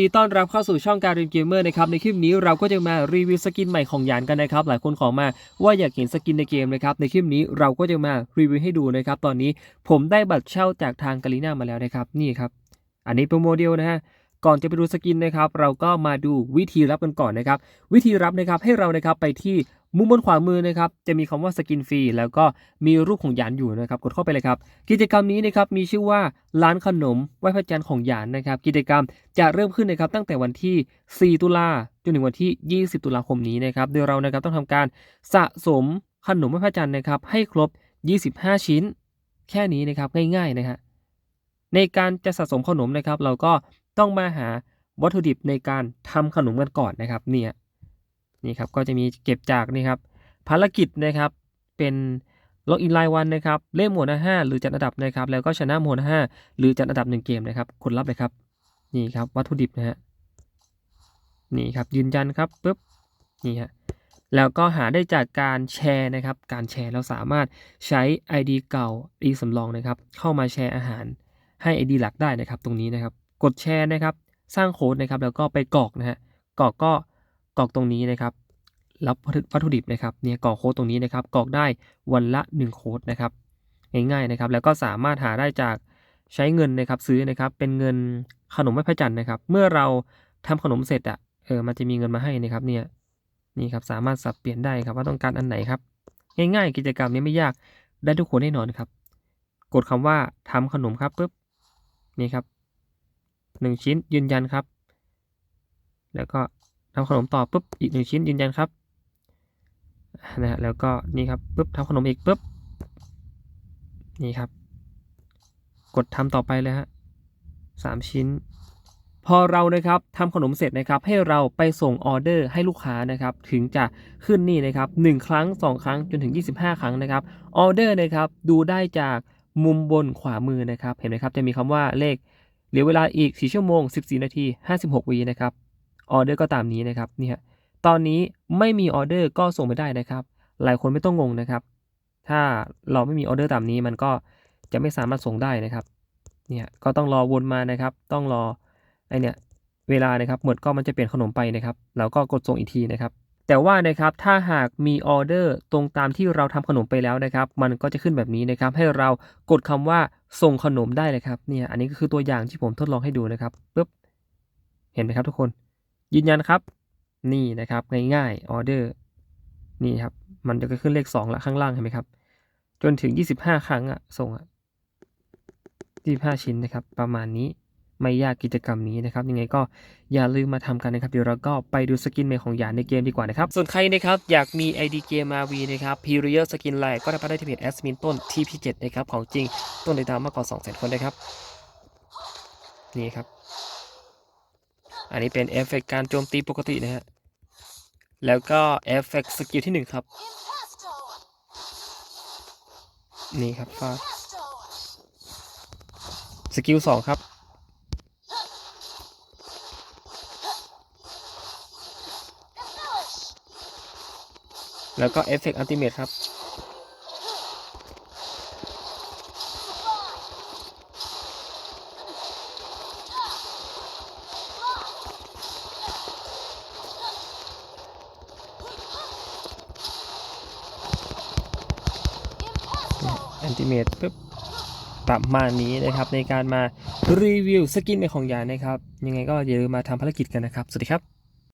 ดีต้อนรับเข้าสู่ช่องการรีวิวเกมเมอร์นะครับในคลิปนี้เราก็จะมารีวิวสกินใหม่ของยานกันนะครับหลายคนขอมาว่าอยากเห็นสกินในเกมนะครับในคลิปนี้เราก็จะมารีวิวให้ดูนะครับตอนนี้ผมได้บัตรเช่าจากทางกาลิน่ามาแล้วนะครับนี่ครับอันนี้เป็นโมเดลนะฮะก่อนจะไปดูสกินนะครับเราก็มาดูวิธีรับกันก่อนนะครับวิธีรับนะครับให้เรานะครับไปที่ มุมบนขวามือนะครับจะมีคำว่าสกินฟรีแล้วก็มีรูปของหยานอยู่นะครับกดเข้าไปเลยครับ กิจกรรมนี้นะครับมีชื่อว่าร้านขนมไหว้พระจันทร์ของหยานนะครับ กิจกรรมจะเริ่มขึ้นนะครับตั้งแต่วันที่ 4 ตุลาจนถึงวันที่ 20 ตุลาคมนี้นะครับโดยเรานะครับต้องทำการสะสมขนมไหว้พระจันทร์นะครับให้ครบ 25 ชิ้น แค่นี้นะครับง่ายๆนะฮะในการจะสะสมขนมนะครับ เราก็ต้องมาหาวัตถุดิบในการทำขนมกันก่อนนะครับเนี่ย นี่ครับก็จะมีเก็บจากนี่ครับภารกิจนะครับเป็นล็อกอินไลน์วันนะครับ เล่นหมวดห้าหรือจัดอันดับนะครับ แล้วก็ชนะหมวดห้าหรือจัดอันดับหนึ่งเกมนะครับกดรับเลยครับ นี่ครับวัตถุดิบนะฮะนี่ครับยืนยันครับปุ๊บนี่ฮะแล้วก็หาได้จากการแชร์นะครับ การแชร์เราสามารถใช้ ID เก่า ID สำรองนะครับ เข้ามาแชร์อาหารให้ ID หลักได้นะครับ ตรงนี้นะครับ กดแชร์นะครับ สร้างโค้ดนะครับ แล้วก็ไปกรอกนะฮะกรอกก็ กรอกตรงนี้นะครับ รับวัตถุดิบนะครับเนี่ยกรอกโค้ดตรงนี้นะครับกรอกได้วันละ 1 โค้ดนะครับง่ายๆนะครับ แล้วก็สามารถหาได้จากใช้เงินนะครับซื้อนะครับเป็นเงินขนมไหว้พระจันทร์นะครับ เมื่อเราทำขนมเสร็จอะเออมันจะมีเงินมาให้นะครับเนี่ยนี่ครับสามารถสับเปลี่ยนได้ครับว่าต้องการอันไหนครับ ง่ายๆ กิจกรรมนี้ไม่ยากได้ทุกคนแน่นอนครับ กดคำว่าทำขนมครับปุ๊บนี่ครับหนึ่งชิ้นยืนยันครับ แล้วก็ ทำขนมต่อปุ๊บอีกหนึ่งชิ้นยืนยันครับนะฮะแล้วก็นี่ครับปุ๊บทำขนมอีกปุ๊บนี่ครับ กดทำต่อไปเลยฮะสามชิ้น พอเรานะครับทำขนมเสร็จนะครับ ให้เราไปส่งออเดอร์ให้ลูกค้านะครับ ถึงจะขึ้นนี่นะครับ1ครั้ง 2 ครั้งจนถึง 25 ครั้งนะครับออเดอร์นะครับดูได้จากมุมบนขวามือนะครับ เห็นไหมครับจะมีคำว่าเลขเหลือเวลาอีก 4 ชั่วโมง 14 นาที 56วินะครับ ออเดอร์ก็ตามนี้นะครับเนี่ฮะตอนนี้ไม่มีออเดอร์ก็ส่งไม่ได้นะครับ หลายคนไม่ต้องงงนะครับ ถ้าเราไม่มีออเดอร์ตามนี้มันก็จะไม่สามารถส่งได้นะครับเนี่ยก็ต้องรอวนมานะครับ ต้องรอไอเนี่ยเวลานะครับหมดก็มันจะเปลี่ยนขนมไปนะครับแล้วก็กดส่งอีกทีนะครับแต่ว่านะครับถ้าหากมีออเดอร์ตรงตามที่เราทำขนมไปแล้วนะครับ มันก็จะขึ้นแบบนี้นะครับ ให้เรากดคำว่าส่งขนมได้เลยครับเนี่ยอันนี้ก็คือตัวอย่างที่ผมทดลองให้ดูนะครับปุ๊บเห็นไหมครับทุกคน ยืนยันครับ นี่นะครับง่ายๆออเดอร์นี่ครับ มันจะขึ้นเลข2ละข้างล่างเห็นไหมครับ จนถึง 25 ครั้งอะส่งอะ25 ชิ้นนะครับ ประมาณนี้ไม่ยากกิจกรรมนี้นะครับ ยังไงก็อย่าลืมมาทำกันนะครับ เดี๋ยวเราก็ไปดูสกินใหม่ของหยานในเกมดีกว่านะครับ ส่วนใครนะครับ อยากมี ID เกม RV นะครับ p e r i o d สกินไลน์ก็ได้ไปได้ที่เพจแอสมินต้น TP7 นะครับ ของจริงต้นติดตามมากกว่า200,000คนนะครับ นี่ครับ อันนี้เป็นเอฟเฟกต์การโจมตีปกตินะฮะ แล้วก็เอฟเฟกต์สกิลที่หนึ่งครับ นี่ครับฟาดสกิลสองครับ แล้วก็เอฟเฟกต์อัลติเมทครับ นติเมตปุ๊บประมาณนี้นะครับ ในการมารีวิวสกินในของยานนะครับ ยังไงก็อย่าลืมมาทำภารกิจกันนะครับ สวัสดีครับ